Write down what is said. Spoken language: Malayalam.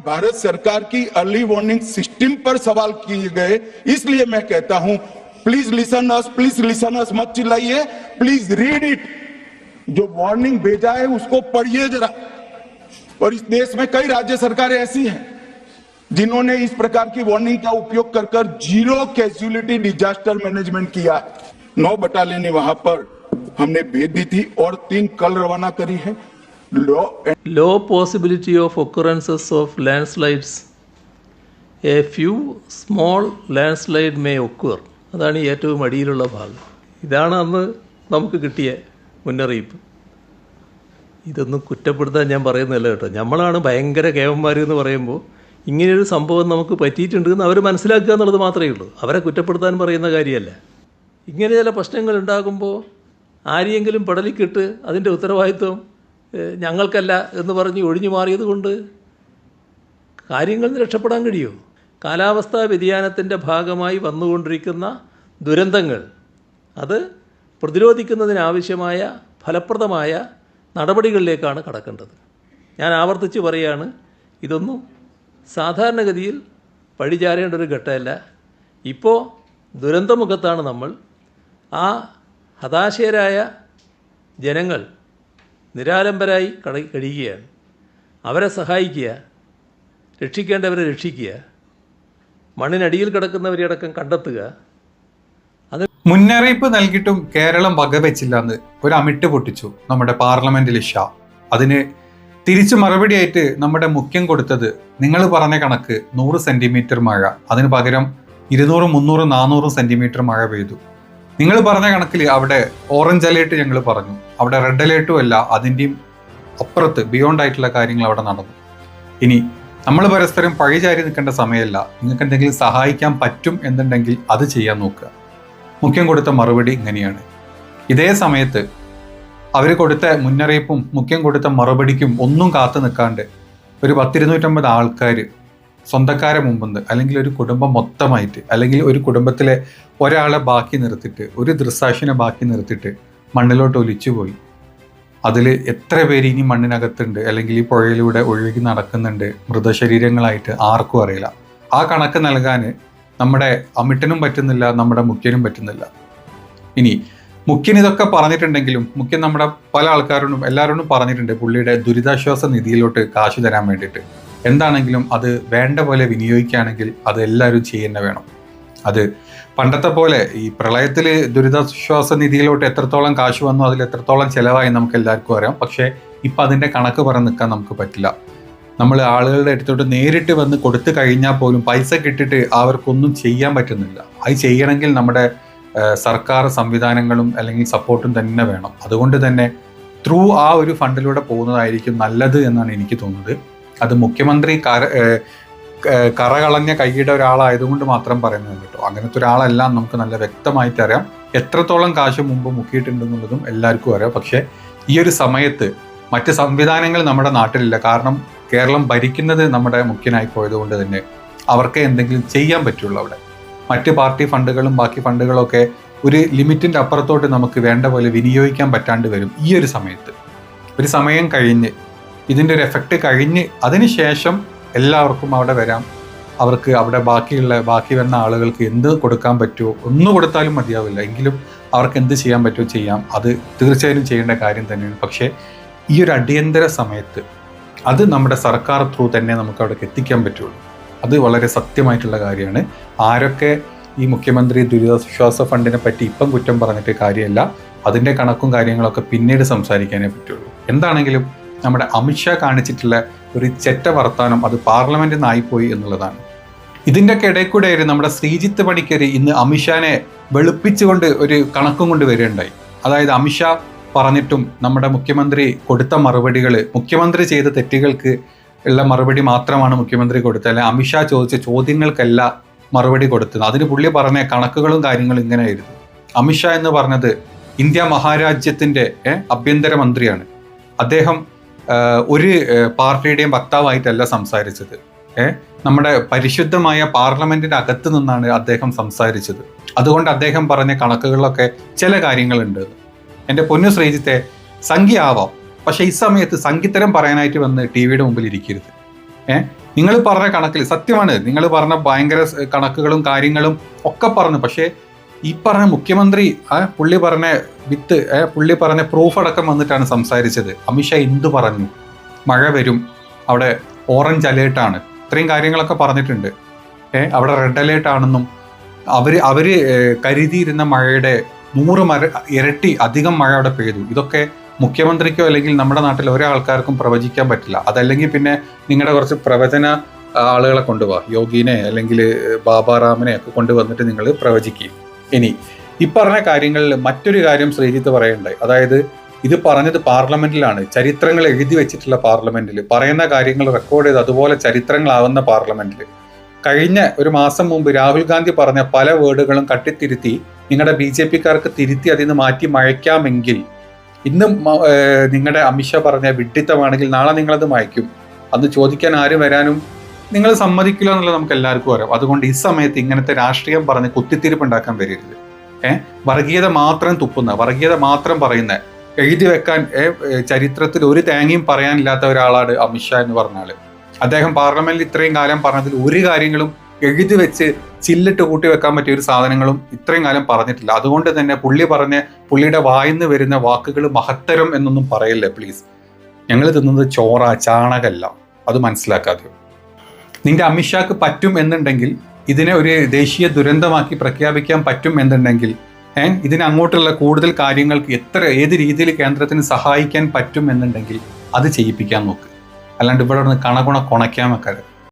भारत सरकार की अर्ली वार्निंग सिस्टम पर सवाल किए गए। इसलिए मैं कहता हूँ please listen us please listen us मत चिल्लाइए प्लीज़ रीड इट जो वार्निंग भेजा है, उसको पढ़िए जरा। और इस देश में कई राज्य सरकारें ऐसी हैं, जिन्होंने इस प्रकार की वार्निंग का उपयोग कर कर ज़ीरो कैजुअलिटी डिजास्टर मैनेजमेंट किया नौ बटालियन वहाँ पर हमने भेज दी थी और तीन कल रवाना करी है। Low possibility of occurrences of landslides. A few small landslide may occur. അതാണ് ഈ ഏറ്റവും അടിയിലുള്ള ഭാഗം. ഇതാണ് അന്ന് നമുക്ക് കിട്ടിയ മുന്നറിയിപ്പ്. ഇതൊന്നും കുറ്റപ്പെടുത്താൻ ഞാൻ പറയുന്നില്ല കേട്ടോ. നമ്മളാണ് ഭയങ്കര കേവന്മാർ എന്ന് പറയുമ്പോൾ ഇങ്ങനെയൊരു സംഭവം നമുക്ക് പറ്റിയിട്ടുണ്ട് എന്ന് അവർ മനസ്സിലാക്കുക എന്നുള്ളത് മാത്രമേ ഉള്ളൂ. അവരെ കുറ്റപ്പെടുത്താൻ പറയുന്ന കാര്യമല്ല. ഇങ്ങനെ ചില പ്രശ്നങ്ങൾ ഉണ്ടാകുമ്പോൾ ആരെയെങ്കിലും പടലിക്കിട്ട് അതിന്റെ ഉത്തരവാദിത്വം ഞങ്ങൾക്കല്ല എന്ന് പറഞ്ഞ് ഒഴിഞ്ഞു മാറിയത് കൊണ്ട് കാര്യങ്ങളിൽ നിന്ന് രക്ഷപ്പെടാൻ കഴിയുമോ കാലാവസ്ഥാ വ്യതിയാനത്തിന്റെ ഭാഗമായി വന്നുകൊണ്ടിരിക്കുന്ന ദുരന്തങ്ങൾ അത് പ്രതിരോധിക്കുന്നതിനാവശ്യമായ ഫലപ്രദമായ നടപടികളിലേക്കാണ് കടക്കേണ്ടത്. ഞാൻ ആവർത്തിച്ച് പറയുകയാണ് ഇതൊന്നും സാധാരണഗതിയിൽ പഴിചാരേണ്ട ഒരു ഘട്ടമല്ല. ഇപ്പോൾ ദുരന്തമുഖത്താണ് നമ്മൾ. ആ ഹതാശയരായ ജനങ്ങൾ നിരാലംബരായി കട കഴിയുകയാണ് അവരെ സഹായിക്കുക. രക്ഷിക്കേണ്ടവരെ രക്ഷിക്കുക. മണ്ണിനടിയിൽ കിടക്കുന്നവരെ അടക്കം കണ്ടെത്തുക. മുന്നറിയിപ്പ് നൽകിയിട്ടും കേരളം വകവെച്ചില്ല എന്ന് ഒരു അമിട്ട് പൊട്ടിച്ചു നമ്മുടെ പാർലമെന്റിൽ ഷാ. അതിന് തിരിച്ചു മറുപടിയായിട്ട് നമ്മുടെ മുഖ്യം കൊടുത്തത് നിങ്ങൾ പറഞ്ഞ കണക്ക് നൂറ് സെന്റിമീറ്റർ മഴ. അതിന് പകരം ഇരുന്നൂറും മുന്നൂറും നാനൂറും സെന്റിമീറ്റർ മഴ പെയ്തു. നിങ്ങൾ പറഞ്ഞ കണക്കിൽ അവിടെ ഓറഞ്ച് അലേർട്ട് ഞങ്ങൾ പറഞ്ഞു. അവിടെ റെഡ് അലേർട്ടും അല്ല അതിന്റെയും അപ്പുറത്ത് ബിയോണ്ട് ആയിട്ടുള്ള കാര്യങ്ങൾ അവിടെ നടന്നു. ഇനി നമ്മൾ പരസ്പരം പഴിചാരി നിൽക്കേണ്ട സമയമല്ല. നിങ്ങൾക്ക് എന്തെങ്കിലും സഹായിക്കാൻ പറ്റും എന്നുണ്ടെങ്കിൽ അത് ചെയ്യാൻ നോക്കുക. മുഖ്യം കൊടുത്ത മറുപടി ഇങ്ങനെയാണ്. ഇതേ സമയത്ത് അവർ കൊടുത്ത മുന്നറിയിപ്പും മുഖ്യം കൊടുത്ത മറുപടിക്കും ഒന്നും കാത്തു നിൽക്കാണ്ട് ഒരു പത്തിരുന്നൂറ്റമ്പത് ആൾക്കാർ സ്വന്തക്കാരെ മുമ്പെന്ന് അല്ലെങ്കിൽ ഒരു കുടുംബം മൊത്തമായിട്ട് അല്ലെങ്കിൽ ഒരു കുടുംബത്തിലെ ഒരാളെ ബാക്കി നിർത്തിയിട്ട് ഒരു ദൃസാക്ഷിനെ ബാക്കി നിർത്തിയിട്ട് മണ്ണിലോട്ട് ഒലിച്ചുപോയി. അതിൽ എത്ര പേര് ഇനി മണ്ണിനകത്തുണ്ട് അല്ലെങ്കിൽ ഈ പുഴയിലൂടെ ഒഴുകി നടക്കുന്നുണ്ട് മൃതശരീരങ്ങളായിട്ട് ആർക്കും അറിയില്ല. ആ കണക്ക് നൽകാൻ നമ്മുടെ അമിട്ടനും പറ്റുന്നില്ല നമ്മുടെ മുഖ്യനും പറ്റുന്നില്ല. ഇനി മുഖ്യൻ ഇതൊക്കെ പറഞ്ഞിട്ടുണ്ടെങ്കിലും മുഖ്യൻ നമ്മുടെ പല ആൾക്കാരോടും എല്ലാവരോടും പറഞ്ഞിട്ടുണ്ട് പുള്ളിയുടെ ദുരിതാശ്വാസ നിധിയിലോട്ട് കാശ് തരാൻ വേണ്ടിയിട്ട്. എന്താണെങ്കിലും അത് വേണ്ട പോലെ വിനിയോഗിക്കുകയാണെങ്കിൽ അത് എല്ലാവരും ചെയ്യുന്ന വേണം. അത് പണ്ടത്തെ പോലെ ഈ പ്രളയത്തിൽ ദുരിതാശ്വാസ നിധിയിലോട്ട് എത്രത്തോളം കാശ് വന്നു അതിൽ എത്രത്തോളം ചിലവായി നമുക്ക് എല്ലാവർക്കും അറിയാം. പക്ഷേ ഇപ്പം അതിന്റെ കണക്ക് പറഞ്ഞ് നിൽക്കാൻ നമുക്ക് പറ്റില്ല. നമ്മൾ ആളുകളുടെ അടുത്തോട്ട് നേരിട്ട് വന്ന് കൊടുത്തു കഴിഞ്ഞാൽ പോലും പൈസ കിട്ടിയിട്ട് അവർക്കൊന്നും ചെയ്യാൻ പറ്റുന്നില്ല. അത് ചെയ്യണമെങ്കിൽ നമ്മുടെ സർക്കാർ സംവിധാനങ്ങളും അല്ലെങ്കിൽ സപ്പോർട്ടും തന്നെ വേണം. അതുകൊണ്ട് തന്നെ ത്രൂ ആ ഒരു ഫണ്ടിലൂടെ പോകുന്നതായിരിക്കും നല്ലത് എന്നാണ് എനിക്ക് തോന്നുന്നത്. അത് മുഖ്യമന്ത്രി കര കറകളഞ്ഞ കൈയുടെ ഒരാളായതുകൊണ്ട് മാത്രം പറയുന്നത് കേട്ടോ. അങ്ങനത്തെ ഒരാളല്ല നമുക്ക് നല്ല വ്യക്തമായിട്ട് അറിയാം. എത്രത്തോളം കാശ് മുമ്പ് മുക്കിയിട്ടുണ്ടെന്നുള്ളതും എല്ലാവർക്കും അറിയാം. പക്ഷേ ഈ ഒരു സമയത്ത് മറ്റ് സംവിധാനങ്ങൾ നമ്മുടെ നാട്ടിലില്ല. കാരണം കേരളം ഭരിക്കുന്നത് നമ്മുടെ മുഖ്യനായി പോയതുകൊണ്ട് തന്നെ അവർക്ക് എന്തെങ്കിലും ചെയ്യാൻ പറ്റുള്ളൂ അവിടെ. മറ്റ് പാർട്ടി ഫണ്ടുകളും ബാക്കി ഫണ്ടുകളൊക്കെ ഒരു ലിമിറ്റിന്റെ അപ്പുറത്തോട്ട് നമുക്ക് വേണ്ട പോലെ വിനിയോഗിക്കാൻ പറ്റാണ്ട് വരും ഈ ഒരു സമയത്ത്. ഒരു സമയം കഴിഞ്ഞ് ഇതിന്റെ ഒരു എഫക്റ്റ് കഴിഞ്ഞ് അതിനുശേഷം എല്ലാവർക്കും അവിടെ വരാം. അവർക്ക് അവിടെ ബാക്കിയുള്ള ബാക്കി വരുന്ന ആളുകൾക്ക് എന്ത് കൊടുക്കാൻ പറ്റുമോ ഒന്നും കൊടുത്താലും മതിയാവില്ല. എങ്കിലും അവർക്ക് എന്ത് ചെയ്യാൻ പറ്റുമോ ചെയ്യാം. അത് തീർച്ചയായും ചെയ്യേണ്ട കാര്യം തന്നെയാണ്. പക്ഷേ ഈ ഒരു അടിയന്തര സമയത്ത് അത് നമ്മുടെ സർക്കാർ ത്രൂ തന്നെ നമുക്ക് അവിടേക്ക് എത്തിക്കാൻ പറ്റുള്ളൂ. അത് വളരെ സത്യമായിട്ടുള്ള കാര്യമാണ്. ആരൊക്കെ ഈ മുഖ്യമന്ത്രി ദുരിതാശ്വാസ ഫണ്ടിനെ പറ്റി ഇപ്പം കുറ്റം പറഞ്ഞിട്ട് കാര്യമല്ല അതിന്റെ കണക്കും കാര്യങ്ങളൊക്കെ പിന്നീട് സംസാരിക്കാനേ പറ്റുള്ളൂ. എന്താണെങ്കിലും നമ്മുടെ അമിത്ഷാ കാണിച്ചിട്ടുള്ള ഒരു ചെറ്റ വർത്താനം അത് പാർലമെന്റിൽ നിന്നായിപ്പോയി എന്നുള്ളതാണ്. ഇതിന്റെയൊക്കെ ഇടയിൽ നമ്മുടെ ശ്രീജിത്ത് പണിക്കർ ഇന്ന് അമിത്ഷാനെ വെളുപ്പിച്ചുകൊണ്ട് ഒരു കണക്കും കൊണ്ട് വരികയുണ്ടായി. അതായത് അമിത്ഷാ പറഞ്ഞിട്ടും നമ്മുടെ മുഖ്യമന്ത്രി കൊടുത്ത മറുപടികൾ മുഖ്യമന്ത്രി ചെയ്ത തെറ്റുകൾക്ക് ഉള്ള മറുപടി മാത്രമാണ് മുഖ്യമന്ത്രി കൊടുത്തത്. അല്ലെ അമിത്ഷാ ചോദിച്ച ചോദ്യങ്ങൾക്കല്ല മറുപടി കൊടുത്തത്. അതിന് പുള്ളി പറഞ്ഞ കണക്കുകളും കാര്യങ്ങളും ഇങ്ങനെയായിരുന്നു. അമിത്ഷാ എന്ന് പറഞ്ഞത് ഇന്ത്യ മഹാരാജ്യത്തിന്റെ ആഭ്യന്തര മന്ത്രിയാണ് അദ്ദേഹം ഒരു പാർട്ടിയുടെയും വക്താവായിട്ടല്ല സംസാരിച്ചത്. നമ്മുടെ പരിശുദ്ധമായ പാർലമെന്റിന്റെ അകത്ത് നിന്നാണ് അദ്ദേഹം സംസാരിച്ചത്. അതുകൊണ്ട് അദ്ദേഹം പറഞ്ഞ കണക്കുകളിലൊക്കെ ചില കാര്യങ്ങളുണ്ട്. എന്റെ പൊന്നു ശ്രീജിത്തെ സംഖ്യ ആവാം. പക്ഷെ ഈ സമയത്ത് സംഗീതരം പറയാനായിട്ട് വന്ന് ടി വിയുടെ മുമ്പിൽ ഇരിക്കരുത്. ഏഹ് നിങ്ങൾ പറഞ്ഞ കണക്കിൽ സത്യമാണ്. നിങ്ങൾ പറഞ്ഞ ഭയങ്കര കണക്കുകളും കാര്യങ്ങളും ഒക്കെ പറഞ്ഞു. പക്ഷേ ഈ പറഞ്ഞ മുഖ്യമന്ത്രി ആ പുള്ളി പറഞ്ഞ വിത്ത് ഏ, പുള്ളി പറഞ്ഞ പ്രൂഫ് അടക്കം വന്നിട്ടാണ് സംസാരിച്ചത്. അമിത്ഷാ എന്ത് പറഞ്ഞു? മഴ വരും. അവിടെ ഓറഞ്ച് അലേർട്ടാണ് ഇത്രയും കാര്യങ്ങളൊക്കെ പറഞ്ഞിട്ടുണ്ട്. ഏ അവിടെ റെഡ് അലേർട്ട് ആണെന്നും അവർ അവർ കരുതിയിരുന്ന മഴയുടെ നൂറ് മര ഇരട്ടി അധികം മഴ അവിടെ പെയ്തു. ഇതൊക്കെ മുഖ്യമന്ത്രിക്കോ അല്ലെങ്കിൽ നമ്മുടെ നാട്ടിൽ ഒരാൾക്കാർക്കും പ്രവചിക്കാൻ പറ്റില്ല. അതല്ലെങ്കിൽ പിന്നെ നിങ്ങളുടെ കുറച്ച് പ്രവചന ആളുകളെ കൊണ്ടുപോവാ യോഗിനെ അല്ലെങ്കിൽ ബാബാറാമിനെ ഒക്കെ കൊണ്ടുവന്നിട്ട് നിങ്ങൾ പ്രവചിക്കും. ഇനി ഇപ്പറഞ്ഞ പറഞ്ഞ കാര്യങ്ങളിൽ മറ്റൊരു കാര്യം ശ്രീജിത്ത് പറയണ്ടായി അതായത് ഇത് പറഞ്ഞത് പാർലമെന്റിലാണ്. ചരിത്രങ്ങൾ എഴുതി വെച്ചിട്ടുള്ള പാർലമെന്റിൽ. പറയുന്ന കാര്യങ്ങൾ റെക്കോർഡ് ചെയ്ത് അതുപോലെ ചരിത്രങ്ങളാവുന്ന പാർലമെന്റിൽ. കഴിഞ്ഞ ഒരു മാസം മുമ്പ് രാഹുൽ ഗാന്ധി പറഞ്ഞ പല വേർഡുകളും കട്ടിത്തിരുത്തി നിങ്ങളുടെ ബി ജെ പിക്കാർക്ക് തിരുത്തി അതിൽ നിന്ന് മാറ്റി മഴയ്ക്കാമെങ്കിൽ ഇന്ന് നിങ്ങളുടെ അമിത്ഷാ പറഞ്ഞ വിഡ്ഢിത്തമാണെങ്കിൽ നാളെ നിങ്ങളത് മയക്കും. അന്ന് ചോദിക്കാൻ ആരും വരാനും നിങ്ങൾ സമ്മതിക്കില്ല എന്നുള്ളത് നമുക്ക് എല്ലാവർക്കും അറിയാം. അതുകൊണ്ട് ഈ സമയത്ത് ഇങ്ങനത്തെ രാഷ്ട്രീയം പറഞ്ഞ് കുത്തിത്തിരിപ്പ് ഉണ്ടാക്കാൻ വരരുത്. ഏഹ് വർഗീയത മാത്രം തുപ്പുന്ന വർഗീയത മാത്രം പറയുന്ന എഴുതി വെക്കാൻ ചരിത്രത്തിൽ ഒരു തേങ്ങയും പറയാനില്ലാത്ത ഒരാളാണ് അമിത്ഷാ എന്ന് പറഞ്ഞാൽ അദ്ദേഹം പാർലമെന്റിൽ ഇത്രയും കാലം പറഞ്ഞതിൽ ഒരു കാര്യങ്ങളും എഴുതി വെച്ച് ചില്ലിട്ട് കൂട്ടി വെക്കാൻ പറ്റിയ ഒരു സാധനങ്ങളും ഇത്രയും കാലം പറഞ്ഞിട്ടില്ല. അതുകൊണ്ട് തന്നെ പുള്ളി പറഞ്ഞ പുള്ളിയുടെ വായിന്ന് വരുന്ന വാക്കുകൾ മഹത്തരം എന്നൊന്നും പറയല്ലേ പ്ലീസ് ഞങ്ങൾ തിന്നുന്നത് ചോറ ചാണകല്ല. അത് മനസ്സിലാക്കാതെ. നിന്റെ അമിത്ഷാക്ക് പറ്റും എന്നുണ്ടെങ്കിൽ ഇതിനെ ഒരു ദേശീയ ദുരന്തമാക്കി പ്രഖ്യാപിക്കാൻ പറ്റും എന്നുണ്ടെങ്കിൽ ഏഹ് ഇതിന് അങ്ങോട്ടുള്ള കൂടുതൽ കാര്യങ്ങൾക്ക് എത്ര ഏത് രീതിയിൽ കേന്ദ്രത്തിന് സഹായിക്കാൻ പറ്റും എന്നുണ്ടെങ്കിൽ അത് ചെയ്യിപ്പിക്കാൻ നോക്ക്. അല്ലാണ്ട് ഇവിടെ നിന്ന് കണകുണ കുണയ്ക്കാൻ വെക്കാതെ